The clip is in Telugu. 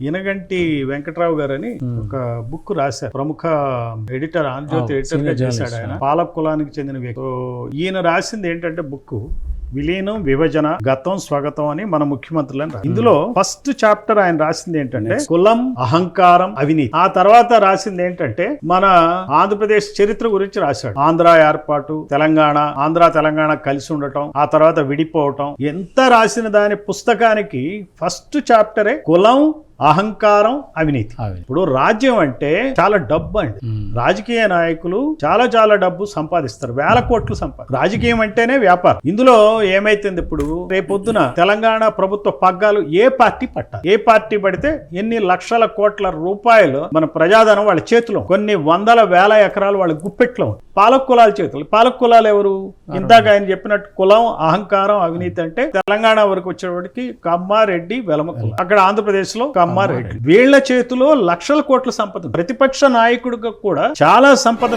ఈనగంటి వెంకట్రావు గారు అని ఒక బుక్ రాశారు. ప్రముఖ ఎడిటర్ ఆంధ్రజ్యోతి ఎడిటర్గా చేశాడు ఆయన. పాలక కులానికి చెందిన వ్యక్తి. ఈయన రాసింది ఏంటంటే బుక్ విలీనం విభజన గతం స్వాగతం అని మన ముఖ్యమంత్రులని. ఇందులో ఫస్ట్ చాప్టర్ ఆయన రాసింది ఏంటంటే కులం అహంకారం అవినీతి. ఆ తర్వాత రాసింది ఏంటంటే మన ఆంధ్రప్రదేశ్ చరిత్ర గురించి రాశాడు. ఆంధ్ర ఏర్పాటు తెలంగాణ ఆంధ్ర తెలంగాణ కలిసి ఉండటం ఆ తర్వాత విడిపోవటం ఎంత రాసిన దాని పుస్తకానికి ఫస్ట్ చాప్టరే కులం అహంకారం అవినీతి. అవి ఇప్పుడు రాజ్యం అంటే చాలా డబ్బు అండి. రాజకీయ నాయకులు చాలా చాలా డబ్బు సంపాదిస్తారు. వేల కోట్లు సంపాది రాజకీయం అంటేనే వ్యాపారం. ఇందులో ఏమైతుంది ఇప్పుడు? రేపొద్దున తెలంగాణ ప్రభుత్వ పగ్గాలు ఏ పార్టీ పట్టాలి? ఏ పార్టీ పడితే ఎన్ని లక్షల కోట్ల రూపాయలు మన ప్రజాధనం వాళ్ళ చేతిలో కొన్ని వందల వేల ఎకరాలు వాళ్ళ గుప్పెట్లో ఉంది. పాలక కులాల చేతులు. పాలక కులాలు ఎవరు? ఇందాక ఆయన చెప్పినట్టు కులం అహంకారం అవినీతి అంటే తెలంగాణ వరకు వచ్చేవాడికి కమ్మారెడ్డి వెలమ కులం. అక్కడ ఆంధ్రప్రదేశ్లో కమ్మారెడ్డి. వీళ్ళ చేతిలో లక్షల కోట్ల సంపద. ప్రతిపక్ష నాయకుడిగా కూడా చాలా సంపద.